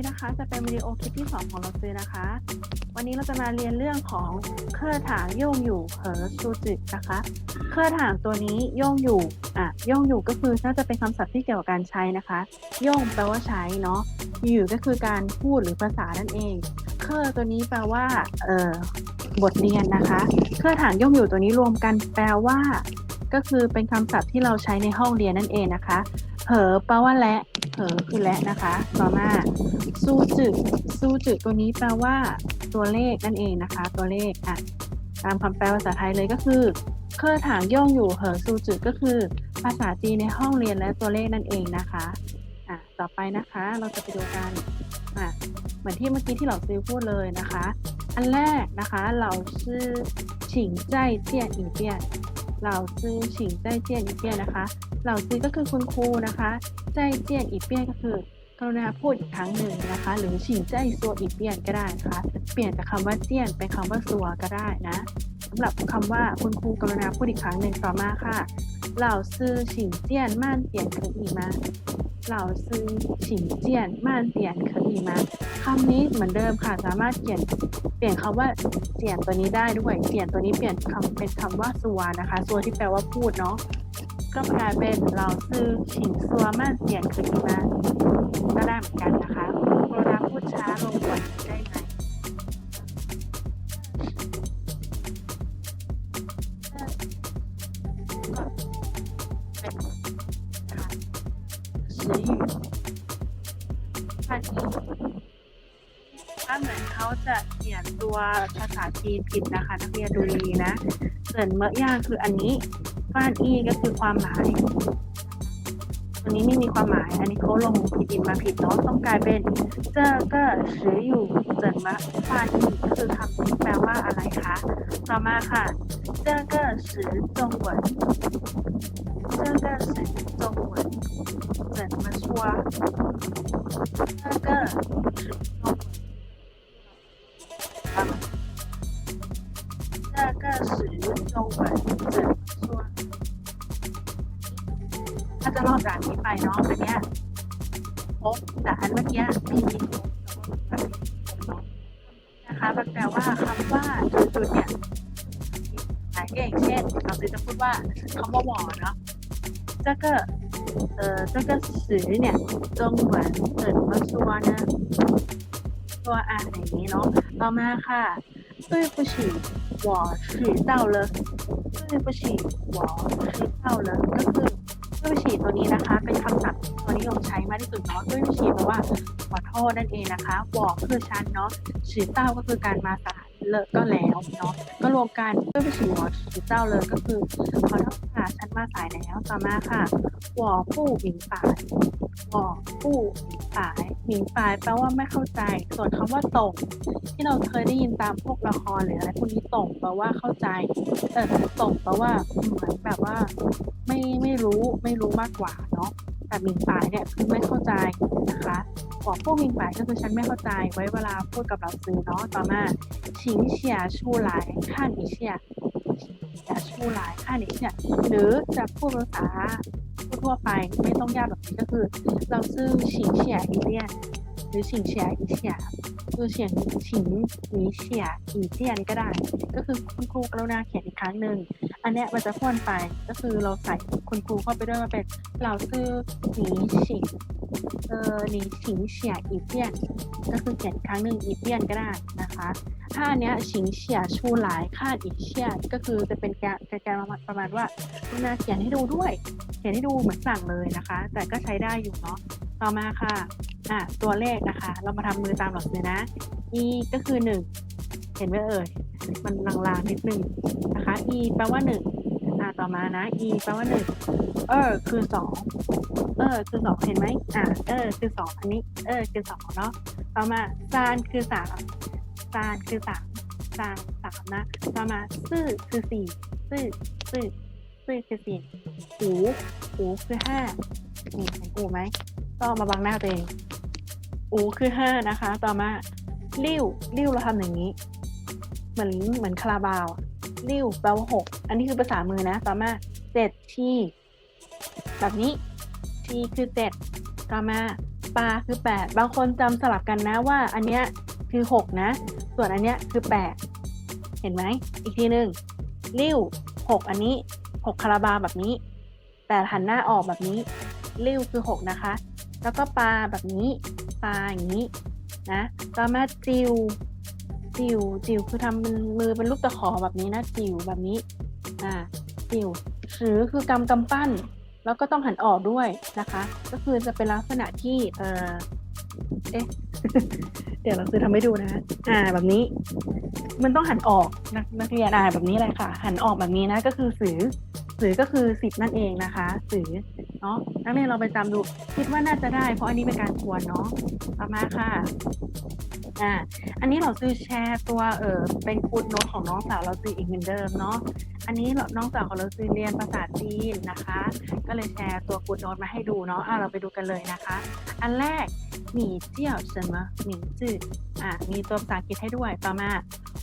นนี้นะคะจะเป็นวิดีโอคลิปที่ 2 ของเราซื้อนะคะ วันนี้เราจะมาเรียนเรื่องของเครือถางโย่งอยู่เหอซูจินะคะ เครือถางตัวนี้โย่งอยู่อะโย่งอยู่ก็คือน่าจะเป็นคำศัพท์ที่เกี่ยวกับการใช้นะคะโย่งแปลว่าใช้เนาะอยู่ก็คือการพูดหรือภาษานั่นเอง เครือตัวนี้แปลว่าเอ่อบทเรียนนะคะ เครือถางโย่งอยู่ตัวนี้รวมกันแปลว่าก็คือเป็นคำศัพท์ที่เราใช้ในห้องเรียนนั่นเองนะคะ เผอแปลว่าและเผอคือและนะคะ ต่อมาซูจึซูจึตัวนี้แปลว่า ตัวเลขนั่นเองนะคะ ตัวเลขอะตามคำแปลภาษาไทยเลยก็คือ เครือถางย่องอยู่เหอซูจึก็คือ ภาษาจีนในห้องเรียนและตัวเลขนั่นเองนะคะอะต่อไปนะคะเราจะไปดูกันอะเหมือนที่เมื่อกี้ที่เราซื้อพูดเลยนะคะ อันแรกนะคะเราชื่อฉิงใจเจียนอีเปีย เหล่าซื้อฉิงใจเจียนอีเปียนนะคะ เหล่าซื้อก็คือคุณครูนะคะ ใจเจียนอีเปียนก็คือกรุณาพูดอีกครั้งหนึ่งนะคะ หรือฉิงใจซัวอีเปียนก็ได้นะคะ เปลี่ยนจากคำว่าเจียนเป็นคำว่าซัวก็ได้นะ สำหรับคำว่าคุณครูกรุณาพูดอีกครั้งหนึ่งต่อมาค่ะ เหล่าซื่อฉิงเจียนม่านเตียนเขินอีมาเหล่าซื่อฉิงเจียนม่านเตียนเขินอีมาคำนี้เหมือนเดิมค่ะสามารถเปลี่ยนเปลี่ยนคำว่าเจียนตัวนี้ได้ด้วยเปลี่ยนตัวนี้เปลี่ยนคำเป็นคำว่าซัวนะคะซัวที่แปลว่าพูดเนาะก็กลายเป็นเหล่าซื่อฉิงซัวม่านเตียนคืนอีมาก็ได้เหมือนกันนะคะโปรดพูดช้าลงกว่าได้ไหม เป็นนะคะ时语พันอีถ้าเหมือนเขาจะเขียนตัวภาษาจีนผิดนะคะ นักเรียนดูดีๆนะ ส่วนเมื่อย่างคืออันนี้ฟ้านอีก็คือความหมาย ตันนี้ไม่มีความหมาย อันนี้เขาลงผิดอินมาผิดเนาะต้องกลายเป็นเจอก็สืออยู่เจินมาฟานอีก็คือคำนี้แปลว่าอะไรคะ ต่อมาค่ะเจอก็สือจงหวนเจอก็สือจงหวนเจินมาชัวเจอก็ เนาะอันเนี้ยพบแต่อันเมื่อกี้มีนะคะมันแปลว่าคำว่าจุดๆเนี่ยหมายเองเช่นเราจะพูดว่าคำว่าหวอเนาะ这个呃这个词เนี่ย中文怎么说呢ตัวอ่านอย่างนี้เนาะต่อมาค่ะ对不起我迟到了对不起我迟到了ก็คือ ด้วยฉีตัวนี้นะคะ เป็นคำศัพท์ตัวนิยมใช้มากที่สุดเนาะด้วยฉีแปลว่าขอโทษนั่นเองนะคะวอคือชั้นเนาะฉีเต้าก็คือการมาสาย เลอะก็แล้วเนาะก็รวมกันก็ไปฉี่หมอฉีเจ้าเลยก็คือขอโทษค่ะฉันมาสายแล้วต่อมาค่ะหวอผู้หมิงป่ายหวอผู้หมิงป่ายหมิงป่ายแปลว่าไม่เข้าใจ ส่วนคำว่าตรงที่เราเคยได้ยินตามพวกละครหรืออะไรพวกนี้ตรงแปลว่าเข้าใจเออตรงแปลว่าเหมือนแบบว่า ไม่ไม่รู้ไม่รู้มากกว่าเนาะ แต่หมิงป่ายเนี่ยคือไม่เข้าใจนะคะบอกพวกหมิงป่ายก็คือฉันไม่เข้าใจไว้เวลาพูดกับเราซื้อเนาะต่อมาชิงเฉียชูหลายขั้นอีเฉียเฉียชูหลายขั้นอีเฉียหรือจะพูดภาษาทั่วไปไม่ต้องยากแบบนี้ก็คือ เราซื้อชิงเฉียอีเลียนหรือชิงเฉียอีเฉียคือเฉียงชิงหนีเฉียอีเลียนก็ได้ ก็คือคุณครูกรุณาเขียนอีกครั้งหนึ่ง อันเนี้ยมันจะพ่วนไปก็คือเราใส่คุณครูเข้าไปด้วยมาเป็นเราซื้อหนีฉิงเออหนีฉิงเฉียอีเปียน ก็คือเขียนครั้งหนึ่งอีเปียนก็ได้นะคะถ้าอันเนี้ยฉิงเฉียชูหลายคาดอีเชียก็คือจะเป็นการการประมาณประมาณว่ากรุณาเขียนให้ดูด้วย เขียนให้ดูเหมือนสั่งเลยนะคะ แต่ก็ใช้ได้อยู่เนาะต่อมาค่ะอะตัวเลขนะคะ เรามาทำมือตามหลักเลยนะ e ก็คือหนึ่งเห็นไหมเอ่ย มันลางๆนิดนึงนะคะ e แปลว่าหนึ่งอ่าต่อมานะ e แปลว่าหนึ่งเออคือสองเออคือสองเห็นไหมอ่าเออคือสองอันนี้เออคือสองเนาะต่อมาซานคือสามซานคือสามซานสามนะต่อมาซื่อคือสี่ซื่อซื่อซื่อคือสี่หูหูคือห้านี่เห็นหูไหมต้องเอามาบังหน้าตัวเองอูคือห้านะคะ ต่อมา ริ้วริ้วเราทำอย่างนี้ มือนเหมือนคาราบาวริ้วแปลว่าหกอันนี้คือภาษามือนะ ต่อมาเจ็ดทีแบบนี้ทีคือเจ็ดต่อมาปลาคือแปดบางคนจำสลับกันนะว่า อันเนี้ยคือหกนะ ส่วนอันเนี้ยคือแปดเห็นไหมอีกทีหนึ่งริ้วหกอันนี้หกคาราบาวแบบนี้ แต่หันหน้าออกแบบนี้ริ้วคือหกนะคะ แล้วก็ปลาแบบนี้ปลาอย่างนี้นะต่อมาจิว จิ๋วจิ๋วคือทำมือมือเป็นรูปตะขอแบบนี้นะจิ๋วแบบนี้ อ่าจิ๋วหรือคือกำกำปั้น แล้วก็ต้องหันออกด้วยนะคะ ก็คือจะเป็นลักษณะที่เออเอ๊ะเดี๋ยวเราซื้อทำให้ดูนะอ่าแบบนี้ มันต้องหันออกนักนักเรียนอ่าแบบนี้เลยค่ะ หันออกแบบนี้นะ ก็คือสือสือก็คือสิบนั่นเองนะคะ สือเนาะ นักเรียนเราไปจำดู คิดว่าน่าจะได้ เพราะอันนี้เป็นการทวนเนาะต่อมาค่ะอ่าอันนี้เราซื้อแชร์ตัวเออเป็นกูดโน้ตของน้องสาวเราซื้ออีกเหมือนเดิมเนาะอันนี้น้องสาวของเราซื้อเรียนภาษาจีนนะคะ ก็เลยแชร์ตัวกูดโน้ตมาให้ดูเนาะอ่าเราไปดูกันเลยนะคะ อันแรกหมี่เจียว什么หมี่จืดอ่ามีตัวภาษาอังกฤษให้ด้วยต่อมา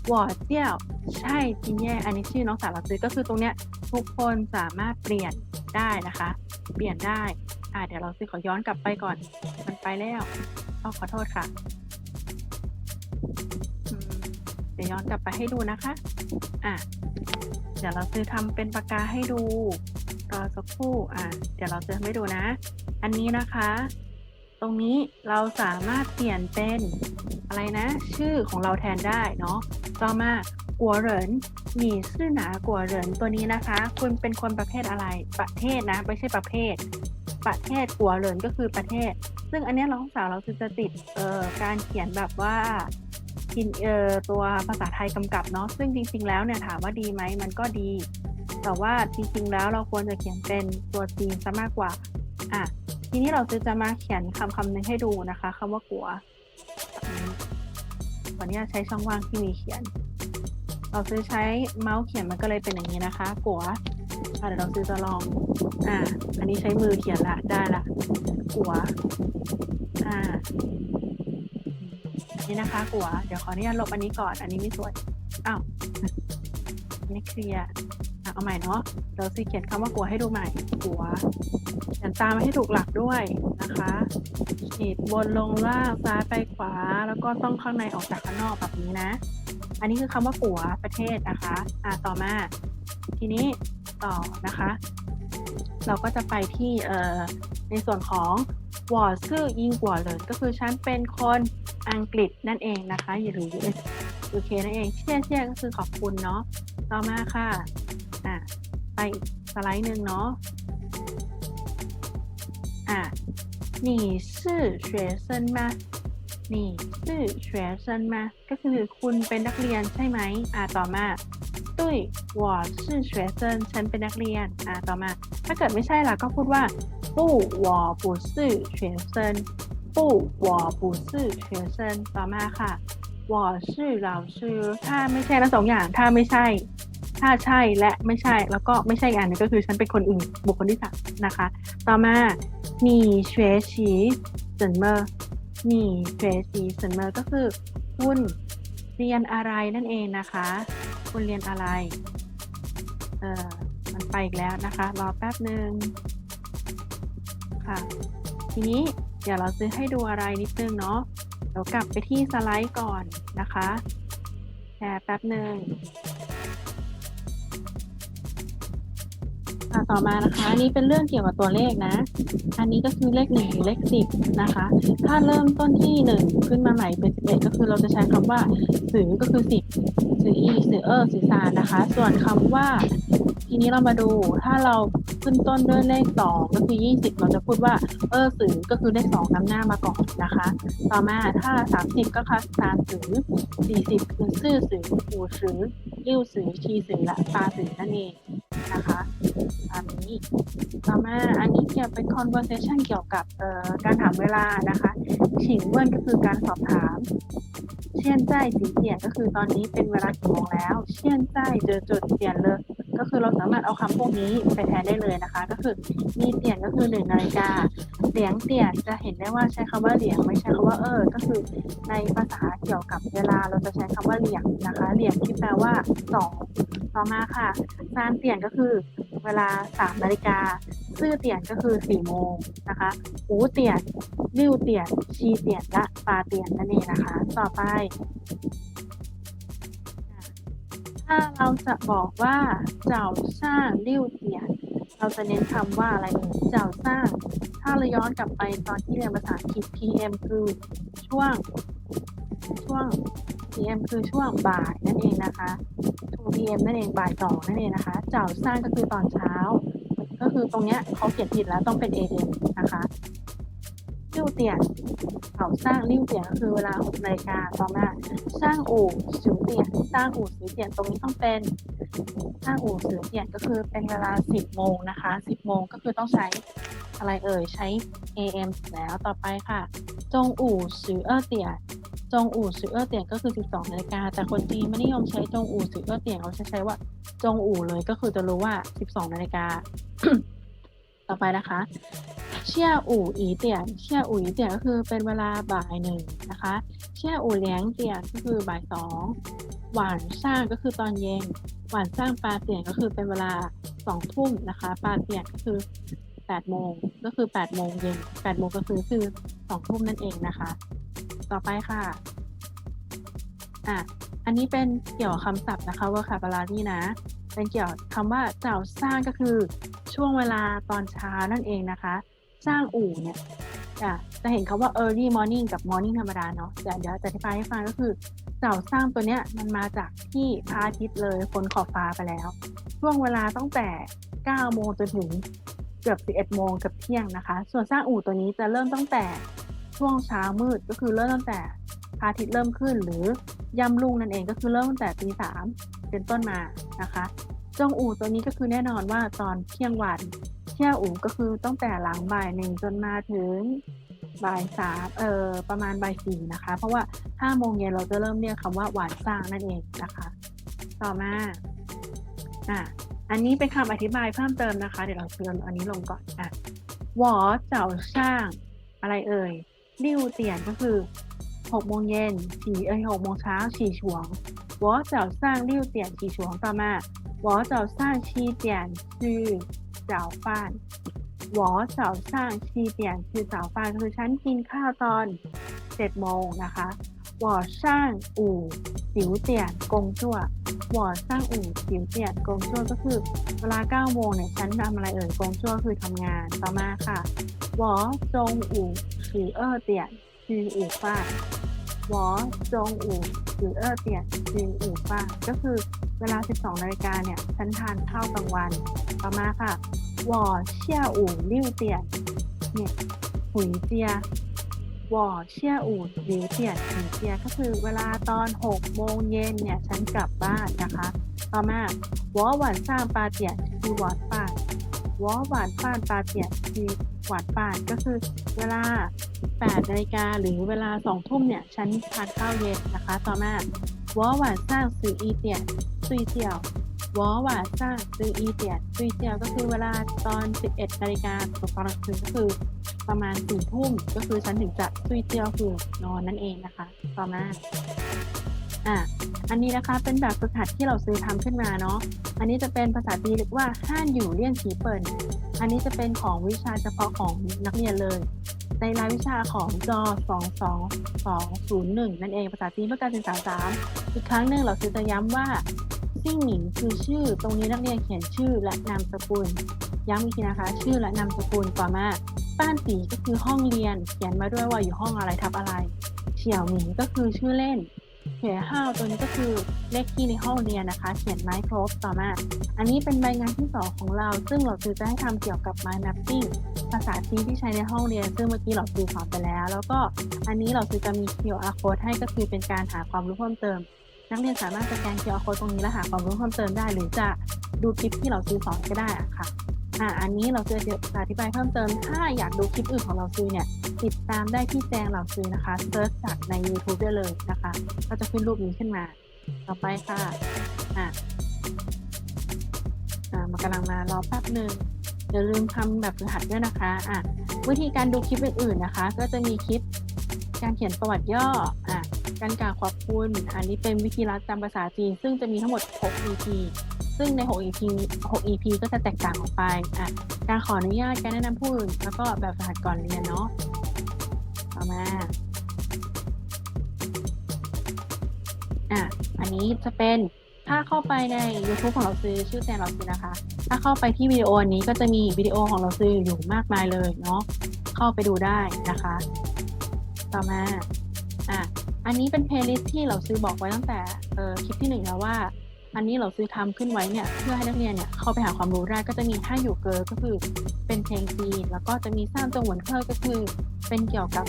หว่อเจียวใช่จินเย่อันนี้ชื่อน้องสาวเราซื้อก็คือตรงเนี้ยทุกคนสามารถเปลี่ยนได้นะคะ เปลี่ยนได้อ่าเดี๋ยวเราซื้อขอย้อนกลับไปก่อน มันไปแล้วต้องขอโทษค่ะเดี๋ยวย้อนกลับไปให้ดูนะคะ อะ เดี๋ยวเราซื้อทำเป็นปากกาให้ดูรอสักครู่ อะ เดี๋ยวเราซื้อทำให้ดูนะ อันนี้นะคะ ตรงนี้เราสามารถเปลี่ยนเป็นอะไรนะ ชื่อของเราแทนได้เนาะ ต่อมากัวเหรินหนีชื่อหนากัวเหรินตัวนี้นะคะ คุณเป็นคนประเภทอะไร ประเทศนะ ไม่ใช่ประเภท ประเทศกัวเหรินก็คือประเทศ ซึ่งอันนี้ยเราสาวเราจะติดเอ่อการเขียนแบบว่าินเอ่อตัวภาษาไทยกำกับเนาะซึ่งจริง ๆ แล้วเนี่ยถามว่าดีไหมมันก็ดี แต่ว่าจริงๆแล้วเราควรจะเขียนเป็นตัวจีนซะมากกว่าอะทีนี้เราจะจะมาเขียนคำคำนึงให้ดูนะคะคำว่ากัววันนี้ใช้ช่องว่างที่มีเขียน เราซื้อใช้เมาส์เขียนมันก็เลยเป็นอย่างนี้นะคะกัว เดี๋ยวเราซื้อจะลอง อะอันนี้ใช้มือเขียนละ ได้ละกัว อ่า นี่นะคะกัว เดี๋ยวขออนุญาตลบอันนี้ก่อน อันนี้ไม่สวย อ้าวไม่เคลียร์เอาใหม่เนาะ เราซีเขียนคำว่ากัวให้ดูใหม่กัวเขียนตามมาให้ถูกหลักด้วยนะคะฉีดบนลงล่างซ้ายไปขวา แล้วก็ต้องข้างในออกจากข้างนอกแบบนี้นะ อันนี้คือคำว่ากัวประเทศนะคะ อะต่อมา ทีนี้ ต่อนะคะ เราก็จะไปที่เอ่อในส่วนของวอร์ซื่อยิงกัวเลยก็คือฉันเป็นคนอังกฤษนั่นเองนะคะหรือ US UK นั่นเองเชี่ยเชี่ยก็คือขอบคุณเนาะต่อมาค่ะอ่ะไปอีกสไลด์หนึ่งเนาะอ่ะ你是学生吗 นี่ชื่อ学生吗ก็คือคุณเป็นนักเรียนใช่ไหมอ่าต่อมา ตุ้ย我是学生ฉันเป็นนักเรียนอ่าต่อมา ถ้าเกิดไม่ใช่ล่ะก็พูดว่า不我不是学生不我不是学生ต่อมาค่ะ我是老师ถ้าไม่ใช่ทั้งสองอย่างถ้าไม่ใช่ ถ้าใช่และไม่ใช่แล้วก็ไม่ใช่อีกอันหนึงก็คือฉันเป็นคนอื่นบุคคลที่สามนะคะ ต่อมา你学习怎么你学习怎么ก็คือ คุณ เรียนอะไรนั่นเองนะคะ คุณเรียนอะไร เออมันไปอีกแล้วนะคะ รอแป๊บหนึ่งค่ะ ทีนี้เดี๋ยวเราซื้อให้ดูอะไรนิดนึงเนาะเดี๋ยวกลับไปที่สไลด์ก่อนนะคะแชร์แป๊บหนึ่ง ค่ะต่อมานะคะอันนี้เป็นเรื่องเกี่ยวกับตัวเลขนะ อันนี้ก็คือเลขหนึ่งถึงเลขสิบนะคะ ถ้าเริ่มต้นที่หนึ่งขึ้นมาใหม่เป็นสิบเอ็ดก็คือเราจะใช้คำว่าสือก็คือสิบสืออีสือเออสือซานนะคะ ส่วนคำว่า ทีนี้เรามาดูถ้าเราขึ้นต้นด้วยเลขสองก็คือยี่สิบเราจะพูดว่าเออสือก็คือเลขสองนำหน้ามาก่อนนะคะ ต่อมาถ้าสามสิบก็คือซานสือสี่สิบคือซื่อสือหูสือริ้วสือชีสือและปาสือนั่นเองนะคะ อันนี้ต่อมาอันนี้เกี่ยวเป็น conversation เกี่ยวกับการถามเวลานะคะฉิงเวินก็คือการสอบถามเชี่ยนใจายสีเตียนก็คือตอนนี้เป็นเวลากี่โมงแล้ว เชี่ยนใจเจอจุดเปลี่ยนเลยก็คือเราสามารถเอาคำพวกนี้ไปแทนได้เลยนะคะ ก็คือมีเตียนก็คือหนึ่งนาฬิกาเหลียงเตียนจะเห็นได้ว่าใช้คำว่าเหลียงไม่ใช่คำว่าเออ ก็คือในภาษาเกี่ยวกับเวลาเราจะใช้คำว่าเหลียงนะคะเหลียงที่แปลว่าสองต่อมาค่ะซานเตียนก็คือ เวลาสามนาฬิกาซื่อเตียนก็คือสี่โมงนะคะหูเตียนริ้วเตียน ชีเตียน และปาเตียนนั่นเองนะคะ ต่อไป ถ้าเราจะบอกว่าเจ้าซ่างริ้วเตียน เราจะเน้นคำว่าอะไรเจ้าซ่าง ถ้าเราย้อนกลับไปตอนที่เรียนภาษาอังกฤษ PM คือช่วง ช่วง PM คือช่วงบ่ายนั่นเองนะคะ 2 PM นั่นเองบ่ายสองนั่นเองนะคะ เจ้าสร้างก็คือตอนเช้า ก็คือตรงเนี้ยเขาเขียนผิดแล้วต้องเป็น AM นะคะริ้วเตียนเขาสร้างริ้วเตียนก็คือเวลา6นาฬิกาต่อมาสร้างอู่สือเตียนสร้างอู่สือเตียนตรงนี้ต้องเป็นสร้างอู่สือเตียนก็คือเป็นเวลา10โมงนะคะ10โมงก็คือต้องใช้อะไรเอ่ยใช้ AM แล้วต่อไปค่ะ จงอู่สือเออเตียน จงอู่สือเออเตียนก็คือ 12นาฬิกาแต่คนจีนไม่นิยมใช้จงอู่สือเออเตียนเขาจะใช้ว่า จงอู่เลยก็คือจะรู้ว่า 12นาฬิกาต่อไปนะคะเชี่ยอู่อีเตียนเชี่ยอู่อีเตียนก็คือเป็นเวลาบ่ายหนึ่งนะคะเชี่ยอู่เลี้ยงเตียนก็คือบ่ายสองหวานสร้างก็คือตอนเย็นหวานสร้างปลาเตียนก็คือเป็นเวลาสองทุ่มนะคะปลาเตียนก็คือแปดโมงก็คือแปดโมงเย็นแปดโมงก็คือคือสองทุ่มนั่นเองนะคะ ต่อไปค่ะ อะ อันนี้เป็นเกี่ยวกับคำศัพท์นะคะว่าคาบาลานี่นะ เป็นเกี่ยวกับคำว่าเจ้าสร้างก็คือช่วงเวลาตอนเช้านั่นเองนะคะ สร้างอู่เนี่ยจะจะเห็นคาว่า early morning กับ morning ธรรมดาเนาะเดี๋ยวเดี๋ยวจะอธิบายให้ฟังก็คือเจ้าสร้างตัวเนี้ยมันมาจากที่พระอาทิตย์เลยพ้นขอบฟ้าไปแล้ว ช่วงเวลาตั้งแต่ 9 โมงจนถึงเกือบ 11 โมงกับเที่ยงนะคะ ส่วนสร้างอู่ตัวนี้จะเริ่มตั้งแต่ ช่วงเช้ามืดก็คือเริ่มตั้งแต่พระอาทิตย์เริ่มขึ้น หรือย่ำรุ่งนั่นเองก็คือเริ่มตั้งแต่ตีสามเป็นต้นมานะคะจงอู่ตัวนี้ก็คือแน่นอนว่าตอนเที่ยงวันเที่ยอู่ก็คือตั้งแต่หลังบ่ายหนึ่งจนมาถึงบ่ายสามเอ่อประมาณบ่ายสี่นะคะ เพราะว่าห้าโมงเย็นเราจะเริ่มเรียกคำว่าหวานสร้างนั่นเองนะคะ ต่อมาอะอันนี้เป็นคำอธิบายเพิ่มเติมนะคะ เดี๋ยวเราเตือนอันนี้ลงก่อนอะหวอเจ้าช่าง อะไรเอ่ย ริ้วเตียนก็คือหกโมงเย็นสี่เอ้ยหกโมงเช้าฉี่ฉวงหวอเจ้าสร้างริ้วเตียนฉี่ฉวงต่อมา 我早上七点吃早饭我早上七点吃早饭คือฉันกินข้าวตอนเจ็ดโมงนะคะ 我上อู่จิ๋วเตียนกงชั่ววอดสร้างอู่จิ๋วเตียนกงชั่วก็คือ เวลา9โมงเนี่ยฉันทำอะไรเอ่ยกงชั่วคือทำงานต่อมาค่ะวอจงอู่สือเออเตียนจืออู่ฟ้าวอจงอู่สือเออเตียนจืออู่ฟาก็คือเวลา 12นาฬิกาเนี่ยฉันทานข้าวกลางวันต่อมาค่ะวอเชี่ยอู่ลิ้วเตียนเนี่ยหุยเจีย วอเชียอู่หรือเตียนถึงเตียก็คือเวลาตอน6โมงเย็นเนี่ยฉันกลับบ้านนะคะ ต่อมาวอหวานสร้างปาเตียนคือหวานป่านวอหวานป้านปาเตียนคือหวานป่านก็คือเวลา8นาฬิกาหรือเวลา2ทุ่มเนี่ยฉันทานข้าวเย็นนะคะ ต่อมาวอหวานสร้างสื่ออีเตียนซุยเจียว วอหวานสร้างซื้ออีเตียซุยเจียวก็คือเวลาตอน 11นาฬิกาตอนกลางคืนก็คือประมาณสี่ทุ่มก็คือฉันถึงจะซุยเจียวคือนอนนั่นเองนะคะ ต่อมาอะอันนี้นะคะเป็นแบบฝึกหัดที่เราซื้อทำขึ้นมาเนาะอันนี้จะเป็นภาษาจีนเรียกว่าห้านอยู่เลี่ยนฉีเปิลอันนี้จะเป็นของวิชาเฉพาะของนักเรียนเลย ในรายวิชาของจอ22201 นั่นเองภาษาจีนเพื่อการศึกษาสามอีกครั้งหนึ่งเราซื้อจะย้ำว่า ซิ่งหมิงคือชื่อ ตรงนี้นักเรียนเขียนชื่อและนามสกุล ย้ำอีกทีนะคะ ชื่อและนามสกุลต่อมาป้านสีก็คือห้องเรียน เขียนมาด้วยว่าอยู่ห้องอะไรทับอะไรเฉียวหมิงก็คือชื่อเล่นเขียห้าวตัวนี้ก็คือเลขที่ในห้องเรียนนะคะ เขียนไม้ครบต่อมา อันนี้เป็นใบงานที่สองของเรา ซึ่งเราคือจะให้ทำเกี่ยวกับ mind mapping ภาษาจีนที่ใช้ในห้องเรียน ซึ่งเมื่อกี้เราคือสอนไปแล้ว แล้วก็อันนี้เราคือจะมี QR code ให้ก็คือเป็นการหาความรู้เพิ่มเติม นักเรียนสามารถสแกน QR code ตรงนี้แล้วหาความรู้เพิ่มเติมได้ หรือจะดูคลิปที่เราซื้อสอนก็ได้อะค่ะอ่าอันนี้เราจะอธิบายเพิ่มเติม ถ้าอยากดูคลิปอื่นของเราซื้อเนี่ยติดตามได้ที่แจงเราซื้อนะคะเซิร์ชจากใน YouTube ได้เลยนะคะ ก็จะขึ้นรูปนี้ขึ้นมา ต่อไปค่ะอะอ่ามันกำลังมารอแป๊บหนึ่งอย่าลืมทำแบบฝึกหัดด้วยนะคะอะวิธีการดูคลิปอื่นๆนะคะ ก็จะมีคลิปการเขียนประวัติย่ออะ การกล่าวขอบคุณ อันนี้เป็นวิธีรัดจำภาษาจีน ซึ่งจะมีทั้งหมด 6 EP ซึ่งใน 6 EP 6 EP ก็จะแตกต่างออกไปอะการขออนุญาตการแนะนำผู้อื่นแล้วก็แบบฝึกหัดก่อนเรียนเนาะต่อมาอะอันนี้จะเป็นถ้าเข้าไปใน YouTube ของเราซื้อชื่อแจนเราซื้อนะคะ ถ้าเข้าไปที่วิดีโอนี้ก็จะมีวิดีโอของเราซื้ออยู่มากมายเลยเนาะเข้าไปดูได้นะคะ ต่อมาอะ อันนี้เป็นเพลย์ลิสต์ที่เราซื้อบอกไว้ตั้งแต่เออคลิปที่หนึ่งแล้วว่า อันนี้เราซื้อทำขึ้นไว้เนี่ยเพื่อให้นักเรียนเนี่ยเข้าไปหาความรู้ได้ก็จะมีห้าอยู่เกอก็คือเป็นเพลงจีน แล้วก็จะมีสร้างจงหวนเคอร์ก็คือเป็นเกี่ยวกับ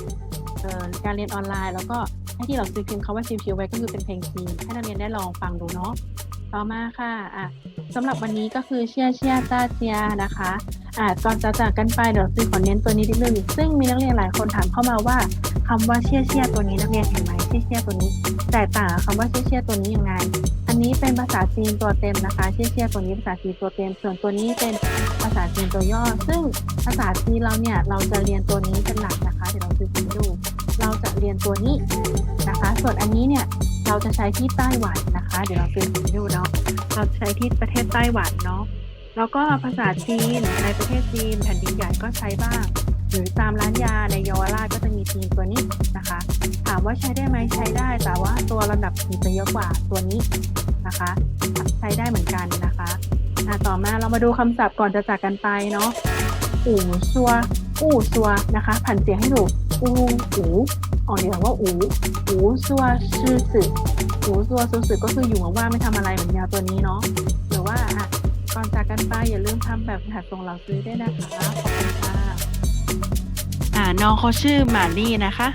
การเรียนออนไลน์ แล้วก็ให้ที่เราซื้อพิมพ์คาว่าชิวๆไว้ก็คือเป็นเพลงจีนให้นักเรียนได้ลองฟังดูเนาะต่อมาค่ะอะสำหรับวันนี้ก็คือเชียเชียตาเจียนะคะอะก่อนจะจากกันไปเดี๋ยวซื้อขอเน้นตัวนี้นิดนึงซึ่งมีนักเรียนหลายคนถามเข้ามาว่า คำว่าเชี่ยเชี่ยตัวนี้นักเรียนเห็นไหมเชี่ยเชี่ยตัวนี้แตกต่างกับคำว่าเชี่ยเชี่ยตัวนี้ยังไง อันนี้เป็นภาษาจีนตัวเต็มนะคะเชี่ยเชี่ยตัวนี้ภาษาจีนตัวเต็ม ส่วนตัวนี้เป็นภาษาจีนตัวย่อ ซึ่งภาษาจีนเราเนี่ยเราจะเรียนตัวนี้เป็นหลักนะคะเดี๋ยวเราจะให้ดู เราจะเรียนตัวนี้นะคะ ส่วนอันนี้เนี่ยเราจะใช้ที่ไต้หวันนะคะ เดี๋ยวเราจะให้ดูเนาะเราใช้ที่ประเทศไต้หวันเนาะแล้วก็ภาษาจีนในประเทศจีนแผ่นดินใหญ่ก็ใช้บ้าง หรือตามร้านยาในเยาวราชก็จะมีจีนตัวนี้นะคะ ถามว่าใช้ได้ไหมใช้ได้ แต่ว่าตัวระดับจีนจะเยอะกว่าตัวนี้นะคะ ใช้ได้เหมือนกันนะคะะต่อมาเรามาดูคำศัพท์ก่อนจะจากกันไปเนาะอู่ซัวอู่ซัวนะคะผันเสียงให้ถูกอูอูออกเสียงว่าอูอูซัวชื่อสึอูซัวซูสึก็คืออยู่ว่างไม่ทำอะไรเหมือนยาตัวนี้เนาะหรือว่าอะก่อนจากกันไปอย่าลืมทำแบบหัดส่งเราซื้อได้นะคะขอบคุณค่ะ อ่าน้องเขาชื่อมาลี่นะคะ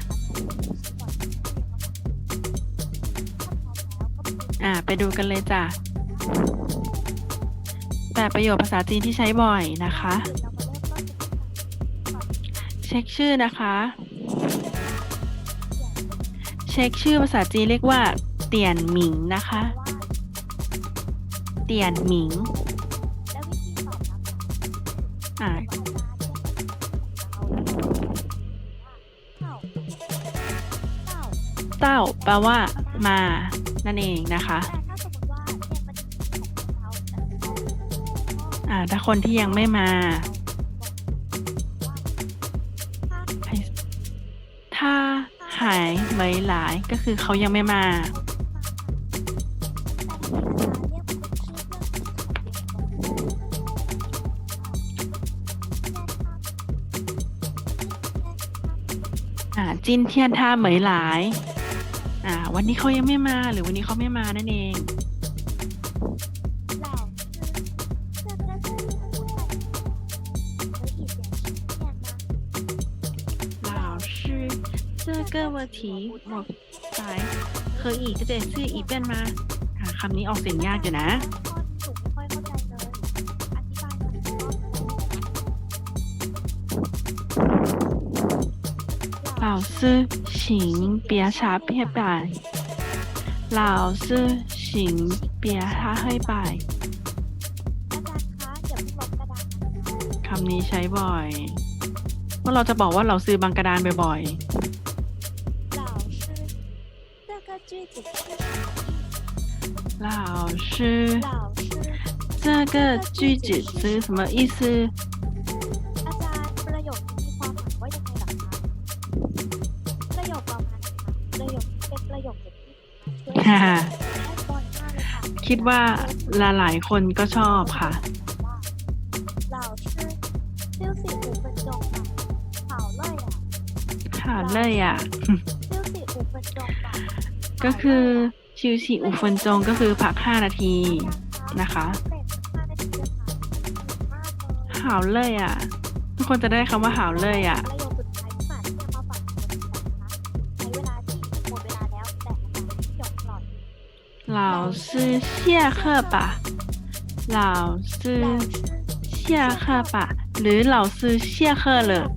อ่า ไปดูกันเลยจ้ะ แต่ประโยคภาษาจีนที่ใช้บ่อยนะคะ เช็คชื่อนะคะ เช็คชื่อภาษาจีนเรียกว่า เตียนหมิงนะคะ เตียนหมิงอ่า เต้าแปลว่า มา นั่นเองนะคะอ่าถ้าคนที่ยังไม่มาถ้าหายไม่หลายก็คือเขายังไม่มาอ่าจินเทียนท่าเหมยหลาย อ่า วันนี้เขายังไม่มา หรือวันนี้เขาไม่มานั่นเอง 老师 这个问题我来可以จะจะซื้ออีกเป็นมาอ่าคำนี้ออกเสียงยากอยู่นะ ข้อที่หนูไม่ค่อยเข้าใจเลย อธิบายหน่อยอีกรอบหนึ่ง 老师， 请别查黑板。老师，请别查黑板。 อาจารย์คะอย่าเพิ่งลบกระดาษนะคะ คำนี้ใช้บ่อยเมื่อเราจะบอกว่าเราซื้อบางกระดานบ่อย 老师这个句子是什么ๆ老师老师这个句子是什么意思 ว่าหลายๆคนก็ชอบค่ะ 老师休息五分钟吧好累啊 ค่ะเลยอ่ะ 休息五分钟吧 ก็คือชิวชิอุฟันจงก็คือพัก 5 นาที นะคะ หาวเลยอ่ะ ทุกคนจะได้คำว่าหาวเลยอ่ะ 老师下课吧。老师下课吧吕老师下课了。